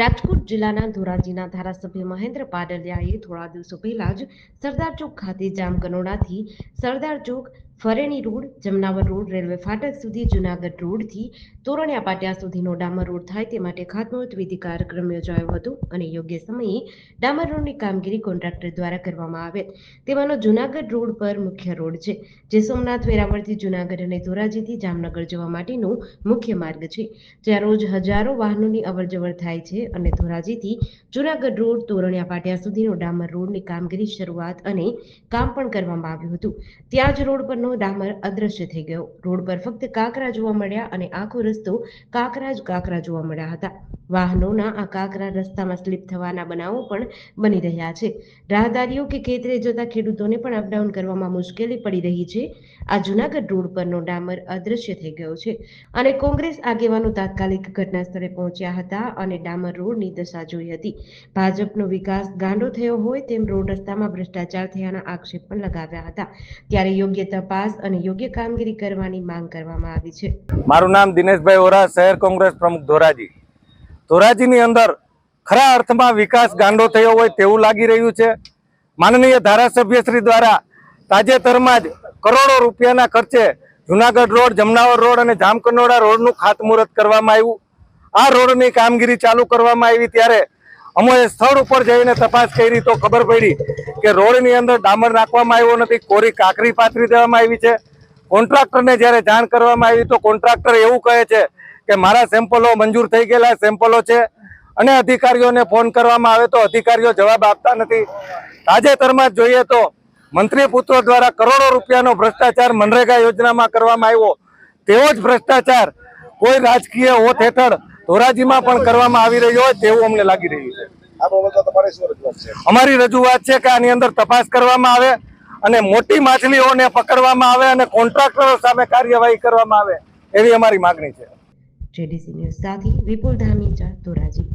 રાજકોટ જિલ્લાના ધોરાજીના ધારાસભ્ય મહેન્દ્ર પાડલિયાએ થોડા દિવસો પહેલા જ સરદાર ચોક ખાતે જામકનોડાથી Sardar Chowk, Fareni road, Jamnavar road, railway ફાટક સુધી, જુનાગઢ રોડથી તોરણિયા પાટિયા સુધીનો ડામર રોડ થાય તે માટે ખાતમુહૂર્ત વિધિ કાર્યક્રમ યોજાયો હતો અને યોગ્ય સમયે ડામર રોડની કામગીરી કોન્ટ્રાક્ટર દ્વારા કરવામાં આવેલ તેમાંનો જુનાગઢ રોડ પર મુખ્ય રોડ છે, જે સોમનાથ, વેરાવળથી જુનાગઢ અને ધોરાજીથી જામનગર જવા માટેનો મુખ્ય માર્ગ છે. જ્યાં રોજ હજારો વાહનોની અવરજવર થાય છે અને ધોરાજીથી જુનાગઢ રોડ તોરણિયા પાટિયા સુધીનો ડામર રોડની કામગીરી શરૂઆત અને કામ પણ કરવામાં આવ્યું હતું. ત્યાં જ રોડ પરનો ડામર અદ્રશ્ય થઈ ગયો. રોડ પર ફક્ત કાંકરા જોવા મળ્યા અને આખો રસ્તો કાંકરા જ કાંકરા જોવા મળ્યા હતા. વાહનોના આ રસ્તામાં સ્લીપ થવાના બનાવો પણ બની રહ્યા છે. રાહદારીઓ કે ખેતરે જતા ખેડૂતોને પણ અપડાઉન કરવામાં મુશ્કેલી પડી રહી છે. આ જુનાગઢ રોડ પરનો ડામર અદ્રશ્ય થઈ ગયો છે અને કોંગ્રેસ આગેવાનો તાત્કાલિક ઘટના સ્થળે પહોંચ્યા હતા અને ડામર રોડની દશા જોઈ હતી. ભાજપનો વિકાસ ગાંડો થયો હોય તેમ રોડ રસ્તામાં ભ્રષ્ટાચાર થયાના આક્ષેપ પણ લગાવ્યા હતા. ત્યારે યોગ્ય તપાસ અને યોગ્ય કામગીરી કરવાની માંગ કરવામાં આવી છે. મારું નામ દિનેશભાઈ ઓરા શહેર કોંગ્રેસ પ્રમુખ ધોરાજી. ધોરાજીની અંદર ખરા અર્થમાં વિકાસ ગાંડો થયો હોય તેવું લાગી રહ્યું છે. માનનીય ધારાસભ્યશ્રી દ્વારા તાજેતરમાં જ કરોડો રૂપિયાના ખર્ચે જુનાગઢ રોડ, જમનાવર રોડ અને જામકંડોળા રોડનું ખાતમુહૂર્ત કરવામાં આવ્યું. આ રોડની કામગીરી ચાલુ કરવામાં આવી ત્યારે અમે સ્થળ ઉપર જઈને તપાસ કરી તો ખબર પડી કે રોડની અંદર ડામર નાખવામાં આવ્યો નથી, કોરી કાકરી પાથરી દેવામાં આવી છે. કોન્ટ્રાક્ટરને જ્યારે જાણ કરવામાં આવી તો કોન્ટ્રાક્ટર એવું કહે છે કે મારા સેમ્પલો મંજૂર થઈ ગયેલા સેમ્પલો છે અને અધિકારીઓને ફોન કરવામાં આવે તો અધિકારીઓ જવાબ આપતા નથી. તાજેતરમાં જોઈએ તો મંત્રી પુત્રો દ્વારા કરોડો રૂપિયાનો ભ્રષ્ટાચાર મનરેગા યોજનામાં કરવામાં આવ્યો. તેવો જ ભ્રષ્ટાચાર કોઈ રાજકીય હોત હેઠળ ધોરાજીમાં પણ કરવામાં આવી રહ્યો હોય તેવું અમને લાગી રહ્યું છે? અમારી રજૂઆત છે કે આની અંદર તપાસ કરવામાં આવે અને મોટી માછલીઓને પકડવામાં આવે અને કોન્ટ્રાક્ટરો સામે કાર્યવાહી કરવામાં આવે, એવી અમારી માગણી છે. જેડીસી ન્યૂઝ સાથે વિપુલ ધામીચા ધોરાજી.